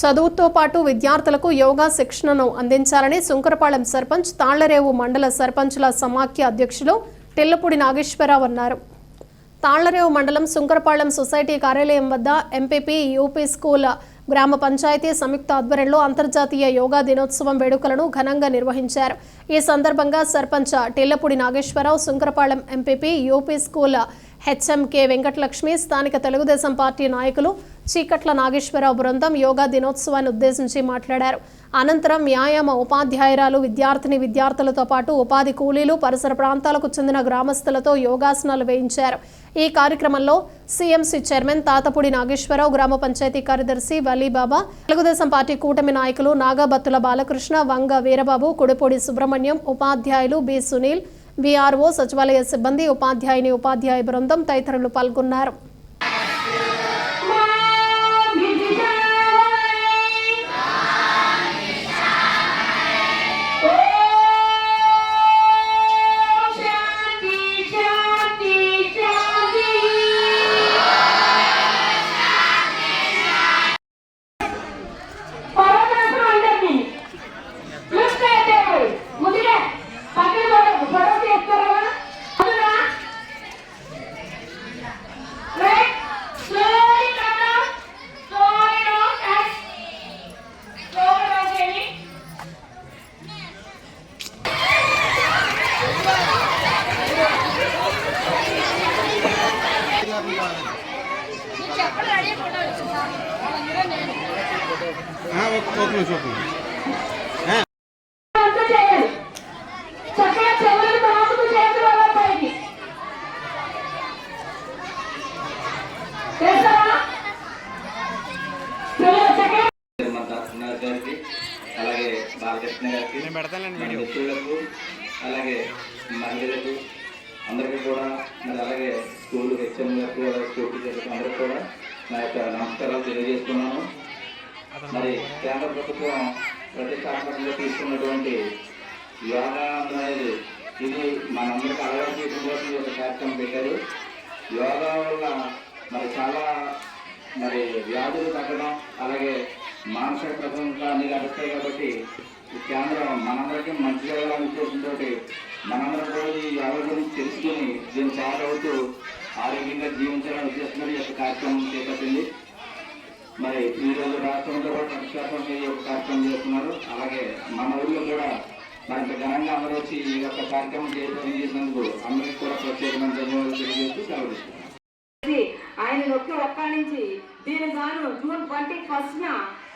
చదువుతో పాటు విద్యార్థులకు యోగా శిక్షణను అందించాలని సుంకరపాలెం సర్పంచ్ తాళ్ళరేవు మండల సర్పంచ్ల సమాఖ్య అధ్యక్షులు తెల్లపూడి నాగేశ్వరరావు అన్నారు. తాళ్ళరేవు మండలం శుంకరపాళెం సొసైటీ కార్యాలయం వద్ద ఎంపీపీ యూపీ స్కూల్ గ్రామ పంచాయతీ సంయుక్త ఆధ్వర్యంలో అంతర్జాతీయ యోగా దినోత్సవం వేడుకలను ఘనంగా నిర్వహించారు. ఈ సందర్భంగా sarpanch Tillapudi Nageswararao Sunkarapalem MPP UP school HMK Venkatalakshmi స్థానిక తెలుగుదేశం పార్టీ నాయకులు చీకట్ల నాగేశ్వరరావు బృందం యోగా దినోత్సవాన్ని ఉద్దేశించి మాట్లాడారు. అనంతరం వ్యాయామ ఉపాధ్యాయురాలు విద్యార్థిని విద్యార్థులతో పాటు ఉపాధి కూలీలు పరిసర ప్రాంతాలకు చెందిన గ్రామస్తులతో యోగాసనాలు వేయించారు. ఈ కార్యక్రమంలో సీఎంసీ చైర్మన్ తాతపూడి నాగేశ్వరరావు గ్రామ పంచాయతీ కార్యదర్శి వలీబాబా తెలుగుదేశం పార్టీ కూటమి నాయకులు నాగాబత్తుల బాలకృష్ణ వంగ వీరబాబు కుడిపూడి సుబ్రహ్మణ్యం ఉపాధ్యాయులు బి సునీల్ బీఆర్ఓ సచివాలయ సిబ్బంది ఉపాధ్యాయుని ఉపాధ్యాయ బృందం తదితరులు పాల్గొన్నారు. అలాగే బాలకృష్ణ గారికి మిత్రులకు అలాగే మహిళలకు అందరికీ కూడా మరి అలాగే స్కూల్ హెచ్ఎం గారికి అలాగే స్కూల్ టీచర్లకు అందరికీ కూడా నా యొక్క నమస్కారాలు తెలియజేస్తున్నాను. మరి కేంద్ర ప్రభుత్వం ప్రతిష్టాత్మకంగా తీసుకున్నటువంటి యోగా అనేది ఇది మనందరికీ అలవాటు చేయడం కోసం యొక్క కార్యక్రమం పెట్టారు. యోగా వల్ల మరి చాలా మరి వ్యాధులు తగ్గడం అలాగే మానసిక ప్రసంగ అన్ని లభిస్తాయి కాబట్టి ఈ కేంద్రం మనందరికీ మంచి జరగాలని ఉద్దేశంతో మనందరం కూడా ఈ యోగా గురించి తెలుసుకుని దీన్ని అవుతూ ఆరోగ్యంగా జీవించాలని ఉద్దేశంతో ఈ యొక్క కార్యక్రమం చేపట్టింది. మరి ఈ రోజు రాష్ట్రంలో కూడా ప్రతిష్టాత్మక ఈ యొక్క కార్యక్రమం చేస్తున్నారు. అలాగే మన ఊళ్ళో కూడా మరింత ఘనంగా అందరూ వచ్చి ఈ యొక్క కార్యక్రమం చేయడం చేసినందుకు అందరికీ కూడా ప్రత్యేకమైన ధన్యవాదాలు తెలియజేస్తూ సెలవు ఆయన నొక్కి ఒక్క నుంచి దీని గాను జూన్ ట్వంటీ ఫస్ట్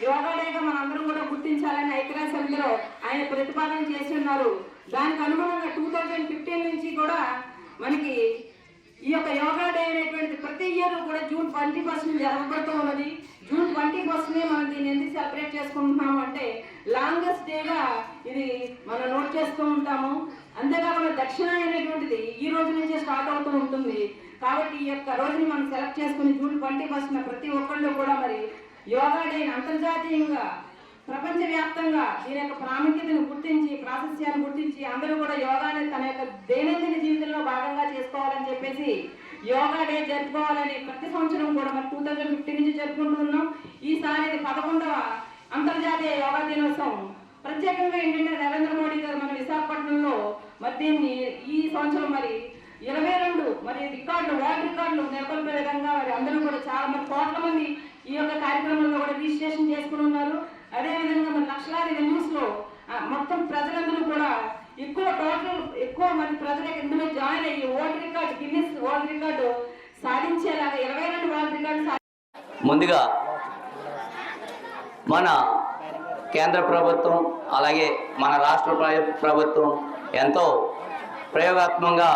యోగా డేగా మనందరం కూడా గుర్తించాలని ఐక్యరాజ్య సమితిలో ఆయన ప్రతిపాదన చేసి ఉన్నారు. దానికి అనుగుణంగా టూ థౌజండ్ ఫిఫ్టీన్ నుంచి కూడా మనకి ఈ యొక్క యోగా డే అనేటువంటిది ప్రతి ఇయర్ కూడా జూన్ ట్వంటీ ఫస్ట్ జరగబడుతూ ఉన్నది. జూన్ ట్వంటీ ఫస్ట్నే మనం దీన్ని ఎందుకు సెలబ్రేట్ చేసుకుంటున్నాము అంటే లాంగెస్ట్ డేగా ఇది మనం నోట్ చేస్తూ ఉంటాము. అంతేకాకుండా దక్షిణ అనేటువంటిది ఈ రోజు నుంచే స్టార్ట్ అవుతూ ఉంటుంది. కాబట్టి ఈ యొక్క రోజుని మనం సెలెక్ట్ చేసుకుని జూన్ ట్వంటీ ఫస్ట్ ప్రతి ఒక్కళ్ళు కూడా మరి యోగా డేని అంతర్జాతీయంగా ప్రపంచవ్యాప్తంగా దీని యొక్క ప్రాముఖ్యతను గుర్తించి ప్రాశస్యాన్ని గుర్తించి అందరూ కూడా యోగాని తన యొక్క దైనందిన జీవితంలో భాగంగా చేసుకోవాలని చెప్పేసి యోగా డే జరుపుకోవాలని ప్రతి సంవత్సరం కూడా మరి టూ థౌజండ్ ఫిఫ్టీ నుంచి జరుపుకుంటున్నాం ఈసారి ఇది పదకొండవ అంతర్జాతీయ యోగా దినోత్సవం. ప్రత్యేకంగా ఏంటంటే నరేంద్ర మోడీ గారు మన విశాఖపట్నంలో మరి దీన్ని ఈ సంవత్సరం మరి ఇరవై రెండు మరి రికార్డులు వరల్డ్ రికార్డులు నెలకొల్పే విధంగా మరి అందరూ కూడా చాలా మంది కోట్ల మంది ఈ యొక్క కార్యక్రమంలో కూడా రిజిస్ట్రేషన్ చేసుకుని ఉన్నారు. అదేవిధంగా మన లక్షలాది న్యూస్లో మొత్తం ప్రజలందరూ కూడా ఎక్కువ టోటల్ ఎక్కువ మంది ప్రజలకు ఇందులో జాయిన్ అయ్యి world record Guinness world record సాధించేలాగా ఇరవై రెండు వరల్డ్ రికార్డు ముందుగా మన కేంద్ర ప్రభుత్వం అలాగే మన రాష్ట్ర ప్రభుత్వం ఎంతో ప్రయోగాత్మకంగా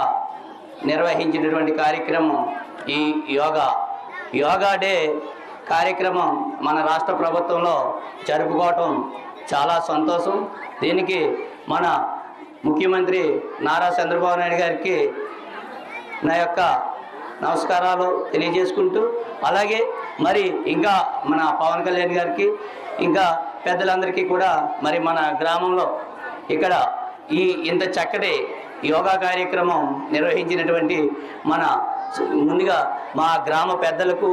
నిర్వహించినటువంటి కార్యక్రమం ఈ యోగా. యోగా డే కార్యక్రమం మన రాష్ట్ర ప్రభుత్వంలో జరుపుకోవటం చాలా సంతోషం. దీనికి మన ముఖ్యమంత్రి నారా చంద్రబాబు నాయుడు గారికి నా యొక్క నమస్కారాలు తెలియజేసుకుంటూ అలాగే మరి ఇంకా మన పవన్ కళ్యాణ్ గారికి ఇంకా పెద్దలందరికీ కూడా మరి మన గ్రామంలో ఇక్కడ ఈ ఇంత చక్కటి యోగా కార్యక్రమం నిర్వహించినటువంటి మన ముందుగా మా గ్రామ పెద్దలకు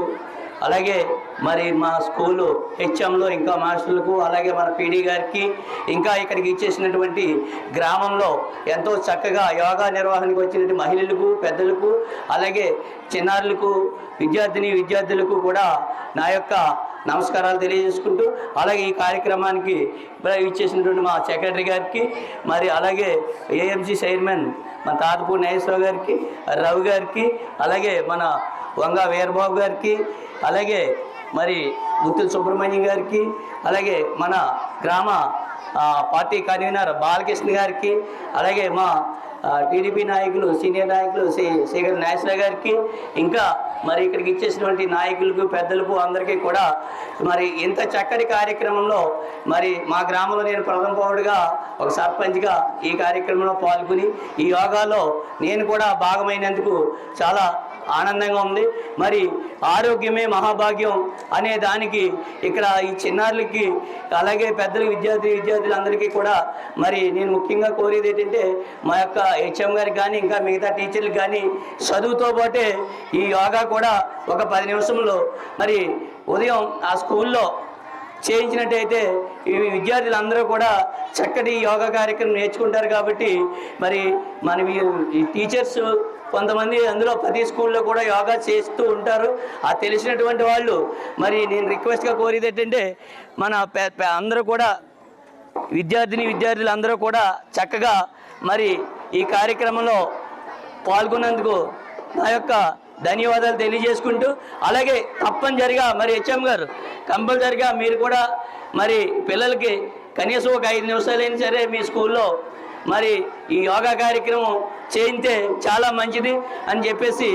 అలాగే మరి మా స్కూలు హెచ్ఎంలో ఇంకా మాస్టర్లకు అలాగే మన పీడీ గారికి ఇంకా ఇక్కడికి ఇచ్చేసినటువంటి గ్రామంలో ఎంతో చక్కగా యోగా నిర్వహణకు వచ్చినటువంటి మహిళలకు పెద్దలకు అలాగే చిన్నారులకు విద్యార్థిని విద్యార్థులకు కూడా నా యొక్క నమస్కారాలు తెలియజేసుకుంటూ అలాగే ఈ కార్యక్రమానికి ఇచ్చేసినటువంటి మా సెక్రటరీ గారికి మరి అలాగే ఏఎంసీ చైర్మన్ మన తాతపూడి నాగేశ్వరరావు గారికి రవి గారికి అలాగే మన వంగ వీరబాబు గారికి అలాగే మరి గుత్తుల సుబ్రహ్మణ్యం గారికి అలాగే మన గ్రామ పార్టీ కన్వీనర్ బాలకృష్ణ గారికి అలాగే మా టీడీపీ నాయకులు సీనియర్ నాయకులు శ్రీ శ్రీగర్ నాగేశ్వర గారికి ఇంకా మరి ఇక్కడికి ఇచ్చేసినటువంటి నాయకులకు పెద్దలకు అందరికీ కూడా మరి ఇంత చక్కటి కార్యక్రమంలో మరి మా గ్రామంలో నేను ప్రథమ పౌరుడిగా ఒక సర్పంచ్గా ఈ కార్యక్రమంలో పాల్గొని ఈ యోగాలో నేను కూడా భాగమైనందుకు చాలా ఆనందంగా ఉంది. మరి ఆరోగ్యమే మహాభాగ్యం అనే దానికి ఇక్కడ ఈ చిన్నారులకి అలాగే పెద్దలు విద్యార్థి విద్యార్థులందరికీ కూడా మరి నేను ముఖ్యంగా కోరేది ఏంటంటే మా యొక్క హెచ్ఎం గారికి కానీ ఇంకా మిగతా టీచర్లకు కానీ చదువుతో పాటే ఈ యోగా కూడా ఒక పది నిమిషంలో మరి ఉదయం ఆ స్కూల్లో చేయించినట్టయితే ఈ విద్యార్థులందరూ కూడా చక్కటి యోగా కార్యక్రమం నేర్చుకుంటారు కాబట్టి మరి మన ఈ టీచర్స్ కొంతమంది అందులో ప్రతి స్కూల్లో కూడా యోగా చేస్తూ ఉంటారు. ఆ తెలిసినటువంటి వాళ్ళు మరి నేను రిక్వెస్ట్గా కోరేది ఏంటంటే మన అందరూ కూడా విద్యార్థిని విద్యార్థులు అందరూ కూడా చక్కగా మరి ఈ కార్యక్రమంలో పాల్గొన్నందుకు నా యొక్క ధన్యవాదాలు తెలియజేసుకుంటూ అలాగే తప్పనిసరిగా మరి హెచ్ఎం గారు కంపల్సరిగా మీరు కూడా మరి పిల్లలకి కనీసం ఒక ఐదు నిమిషాలైనా సరే మీ స్కూల్లో మరి ఈ యోగా కార్యక్రమం చేయితే చాలా మంచిది అని చెప్పేసి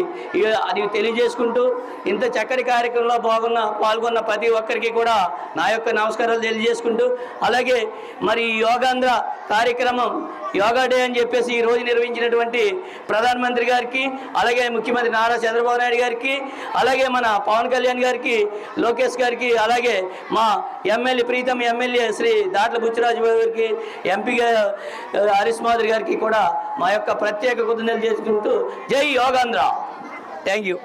అది తెలియజేసుకుంటూ ఇంత చక్కటి కార్యక్రమంలో పాల్గొన్న పాల్గొన్న ప్రతి ఒక్కరికి కూడా నా యొక్క నమస్కారాలు తెలియజేసుకుంటూ అలాగే మరి యోగాంధ్ర కార్యక్రమం యోగా డే అని చెప్పేసి ఈ రోజు నిర్వహించినటువంటి ప్రధానమంత్రి గారికి అలాగే ముఖ్యమంత్రి నారా చంద్రబాబు నాయుడు గారికి అలాగే మన పవన్ కళ్యాణ్ గారికి లోకేష్ గారికి అలాగే మా ఎమ్మెల్యే ప్రీతం ఎమ్మెల్యే శ్రీ దాట్ల బుచ్చిరాజు గారికి ఎంపీగా హరీష్ మాధురి గారికి కూడా మా యొక్క ప్రత్యేక కృతజ్ఞతలు చేసుకుంటూ జై యోగాంధ్ర. Thank you